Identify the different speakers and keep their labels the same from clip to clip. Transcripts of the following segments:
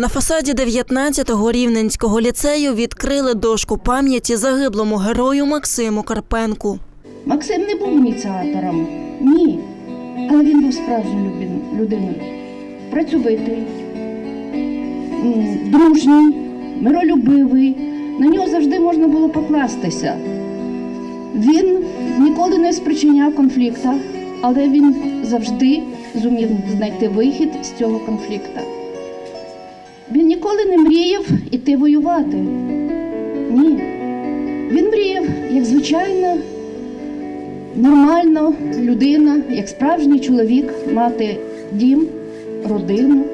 Speaker 1: На фасаді 19-го рівненського ліцею відкрили дошку пам'яті загиблому герою Максиму Карпенку.
Speaker 2: Максим не був ініціатором, ні. Але він був справжньою людиною. Працьовитий, дружній, миролюбивий. На нього завжди можна було покластися. Він ніколи не спричиняв конфлікта, але він завжди зумів знайти вихід з цього конфлікту. Він ніколи не мріяв іти воювати. Ні. Він мріяв, як звичайна нормальна людина, як справжній чоловік, мати дім, родину,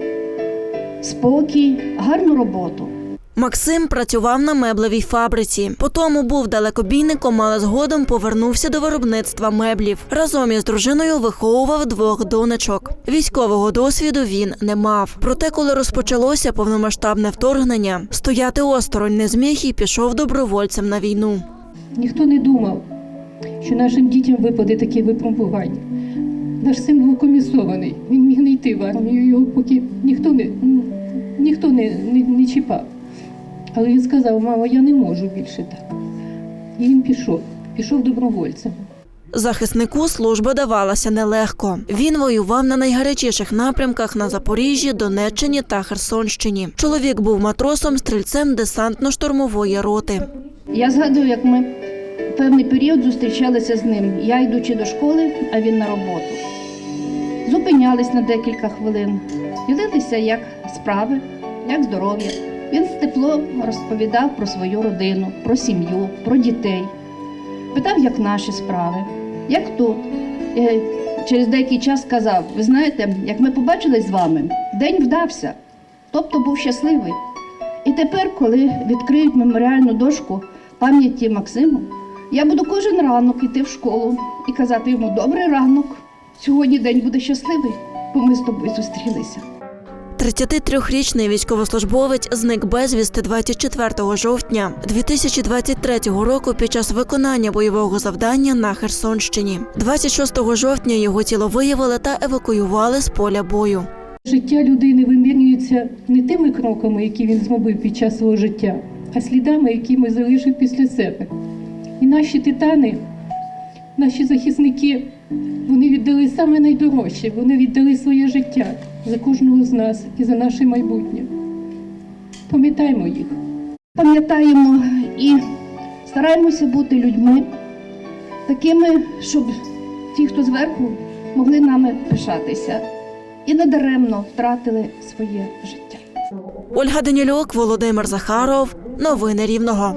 Speaker 2: спокій, гарну роботу.
Speaker 1: Максим працював на меблевій фабриці. Потому був далекобійником, але згодом повернувся до виробництва меблів. Разом із дружиною виховував двох донечок. Військового досвіду він не мав. Проте, коли розпочалося повномасштабне вторгнення, стояти осторонь не зміг і пішов добровольцем на війну.
Speaker 3: Ніхто не думав, що нашим дітям випаде таке випробування. Наш син був комісований, він міг не йти в армію, його поки ніхто не, ніхто не, не, не чіпав. Але він сказав, мамо, я не можу більше так. І він пішов, пішов добровольцем.
Speaker 1: Захиснику служба давалася нелегко. Він воював на найгарячіших напрямках на Запоріжжі, Донеччині та Херсонщині. Чоловік був матросом, стрільцем десантно-штурмової роти.
Speaker 2: Я згадую, як ми певний період зустрічалися з ним. Я йдучи до школи, а він на роботу. Зупинялись на декілька хвилин, ділилися, як справи, як здоров'я. Він з тепло розповідав про свою родину, про сім'ю, про дітей. Питав, як наші справи, як тут. І через деякий час сказав: ви знаєте, як ми побачились з вами, день вдався, тобто був щасливий. І тепер, коли відкриють меморіальну дошку пам'яті Максиму, я буду кожен ранок йти в школу і казати йому добрий ранок. Сьогодні день буде щасливий, бо ми з тобою зустрілися.
Speaker 1: 33-річний військовослужбовець зник безвісти 24 жовтня 2023 року під час виконання бойового завдання на Херсонщині. 26 жовтня його тіло виявили та евакуювали з поля бою.
Speaker 3: Життя людини вимірюється не тими кроками, які він зробив під час свого життя, а слідами, які ми залишив після себе. І наші титани, наші захисники, вони віддали саме найдорожче, вони віддали своє життя за кожного з нас і за наше майбутнє. Пам'ятаймо їх.
Speaker 2: Пам'ятаємо і стараємося бути людьми такими, щоб ті, хто зверху, могли нами пишатися і надаремно втратили своє життя.
Speaker 1: Ольга Данілюк, Володимир Захаров. Новини Рівного.